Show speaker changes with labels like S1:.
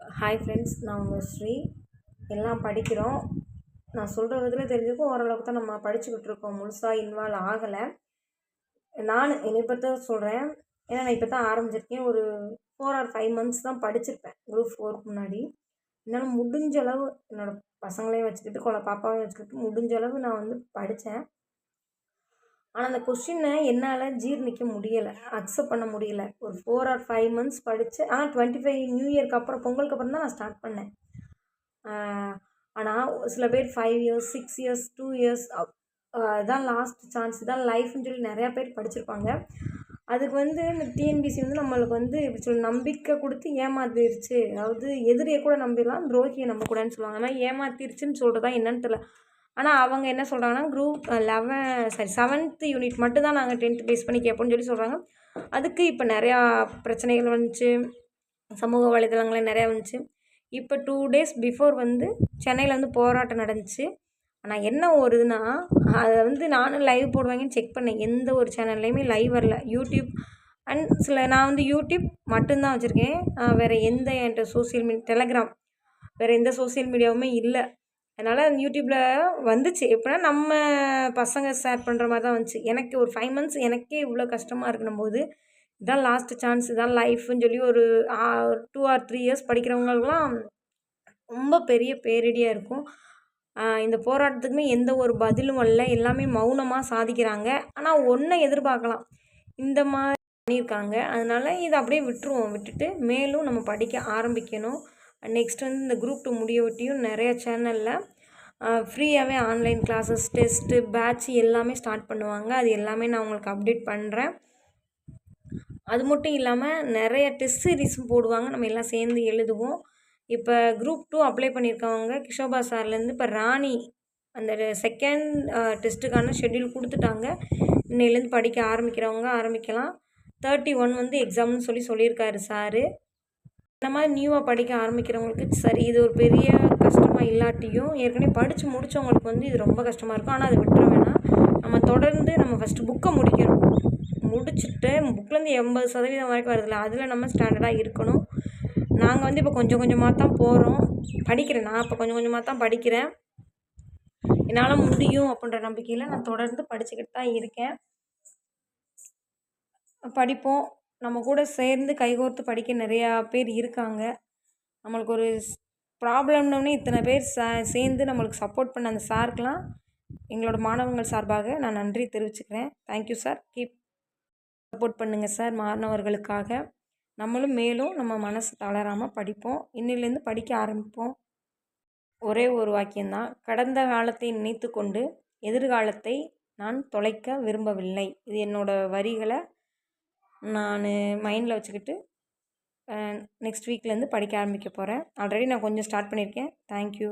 S1: Hi friends நான் உங்கள் ஸ்ரீ. எல்லாம் படிக்கிறோம். நான் சொல்கிற விதத்தில் தெரிஞ்சுக்கும் ஓரளவுக்கு தான் நம்ம படிச்சுக்கிட்டு இருக்கோம். முழுசாக இன்வால்வ் ஆகலை. நான் என்னை பற்றி தான் சொல்கிறேன் ஏன்னா நான் இப்போ தான் ஆரம்பிச்சிருக்கேன். ஒரு ஃபோர் ஆர் ஃபைவ் மந்த்ஸ் தான் படிச்சிருப்பேன். குரூப் ஃபோருக்கு முன்னாடி. என்னால் முடிஞ்ச அளவு என்னோடய பசங்களையும் வச்சுக்கிட்டு கொலை பாப்பாவையும் வச்சுக்கிட்டு முடிஞ்ச அளவு நான் வந்து படித்தேன் ஆனால் அந்த கொஷினை என்னால் ஜீர்ணிக்க முடியலை. அக்செப்ட் பண்ண முடியலை. ஒரு ஃபோர் ஆர் ஃபைவ் மந்த்ஸ் படித்து ஆனால் டுவெண்ட்டி ஃபைவ் நியூ இயர்க்கு அப்புறம் பொங்கலுக்கு அப்புறம் தான் நான் ஸ்டார்ட் பண்ணேன். ஆனால் சில பேர் five years six years two years இதான் லாஸ்ட் சான்ஸ் இதான் லைஃப்னு சொல்லி நிறையா பேர் படிச்சிருப்பாங்க. அதுக்கு வந்து இந்த டிஎன்பிசி வந்து நம்மளுக்கு வந்து எப்படி சொல்ல நம்பிக்கை கொடுத்து ஏமாத்திருச்சு. அதாவது எதிரியை கூட நம்பிடலாம் துரோகியை நம்பக்கூடாதுன்னு சொல்லுவாங்க. ஆனால் ஏமாத்திருச்சுன்னு சொல்கிறதா என்னன்னு தெரியல. ஆனால் அவங்க என்ன சொல்கிறாங்கன்னா group eleven sorry seventh unit மட்டும் தான் நாங்கள் டென்த்து பேஸ் பண்ணி கேட்போம்னு சொல்லி சொல்கிறாங்க அதுக்கு இப்போ நிறையா பிரச்சனைகள் வந்துச்சு. சமூக வலைதளங்கள் நிறையா வந்துச்சு. இப்போ டூ டேஸ் பிஃபோர் வந்து சென்னையில் வந்து போராட்டம் நடந்துச்சு. ஆனால் என்ன ஒரு இதுனா அதை வந்து நானும் லைவ் போடுவாங்கன்னு செக் பண்ணேன். எந்த ஒரு சேனல்லையுமே லைவ் வரல. யூடியூப் அண்ட் சில நான் வந்து யூடியூப் மட்டும்தான் வச்சுருக்கேன். வேறு எந்த என்கிட்ட சோசியல் மீடியா டெலகிராம் வேறு எந்த சோசியல் மீடியாவுமே இல்லை. அதனால் யூடியூப்பில் வந்துச்சு. எப்படின்னா நம்ம பசங்க ஷேர் பண்ணுற மாதிரி தான் வந்துச்சு. எனக்கு ஒரு ஃபைவ் மந்த்ஸ் எனக்கே இவ்வளோ கஷ்டமாக இருக்கணும் போது இதான் லாஸ்ட்டு சான்ஸ் இதான் லைஃப்னு சொல்லி ஒரு டூ ஆர் த்ரீ இயர்ஸ் படிக்கிறவங்களுக்குலாம் ரொம்ப பெரிய பேரிடியாக இருக்கும். இந்த போராட்டத்துக்குமே எந்த ஒரு பதிலும் அல்ல எல்லாமே மௌனமாக சாதிக்கிறாங்க. ஆனால் ஒன்றை எதிர்பார்க்கலாம். இந்த மாதிரி பண்ணியிருக்காங்க. அதனால் இதை அப்படியே விட்டுருவோம். விட்டுட்டு மேலும் நம்ம படிக்க ஆரம்பிக்கணும். நெக்ஸ்ட் வந்து இந்த குரூப் டூ முடிய ஒட்டியும் நிறைய சேனலில் ஃப்ரீயாகவே ஆன்லைன் கிளாஸஸ் டெஸ்ட்டு பேட்ச் எல்லாமே ஸ்டார்ட் பண்ணுவாங்க. அது எல்லாமே நான் உங்களுக்கு அப்டேட் பண்ணுறேன் அது மட்டும் இல்லாமல் நிறைய டெஸ்ட் சீரீஸும் போடுவாங்க. நம்ம எல்லாம் சேர்ந்து எழுதுவோம். இப்போ குரூப் டூ அப்ளை பண்ணியிருக்கவங்க கிஷோபா சார்லேருந்து இப்போ ராணி அந்த செகண்ட் டெஸ்ட்டுக்கான ஷெட்யூல் கொடுத்துட்டாங்க. இன்னையிலேருந்து படிக்க ஆரம்பிக்கிறவங்க ஆரம்பிக்கலாம். தேர்ட்டி ஒன் வந்து எக்ஸாம்னு சொல்லி சொல்லியிருக்காரு சாரு இந்த மாதிரி நியூவாக படிக்க ஆரம்பிக்கிறவங்களுக்கு சரி இது ஒரு பெரிய கஷ்டமாக இல்லாட்டியும் ஏற்கனவே படித்து முடித்தவங்களுக்கு வந்து இது ரொம்ப கஷ்டமாக இருக்கும். ஆனால் அதை விட்டுற வேணாம். நம்ம தொடர்ந்து நம்ம ஃபஸ்ட்டு புக்கை முடிக்கணும். முடிச்சுட்டு புக்லேருந்து எண்பது சதவீதம் வரைக்கும் வருதுல்ல அதில் நம்ம ஸ்டாண்டர்டாக இருக்கணும். நாங்கள் வந்து இப்போ கொஞ்சம் கொஞ்சமாக தான் போகிறோம் படிக்கிறேன். நான் இப்போ கொஞ்சம் கொஞ்சமாக தான் படிக்கிறேன். என்னால் முடியும் அப்படின்ற நம்பிக்கையில் நான் தொடர்ந்து படிச்சுக்கிட்டு தான் இருக்கேன். படிப்போம். நம்ம கூட சேர்ந்து கைகோர்த்து படிக்க நிறையா பேர் இருக்காங்க. நம்மளுக்கு ஒரு ப்ராப்ளம்னோடனே இத்தனை பேர் ச சேர்ந்து நம்மளுக்கு சப்போர்ட் பண்ண அந்த சாருக்கெலாம் எங்களோட மாணவங்கள் சார்பாக நான் நன்றி தெரிவிச்சுக்கிறேன். Thank you sir keep support பண்ணுங்கள் சார் மாணவர்களுக்காக. நம்மளும் மேலும் நம்ம மனசு தளராமல் படிப்போம். இன்னிலேருந்து படிக்க ஆரம்பிப்போம். ஒரே ஒரு வாக்கியம்தான். கடந்த காலத்தை நினைத்து கொண்டு எதிர்காலத்தை நான் தொலைக்க விரும்பவில்லை. இது என்னோடய வரிகளை நான் மைண்டில் வச்சுக்கிட்டு நெக்ஸ்ட் வீக்லேருந்து படிக்க ஆரம்பிக்க போகிறேன் ஆல்ரெடி நான் கொஞ்சம் ஸ்டார்ட் பண்ணியிருக்கேன் தேங்க்யூ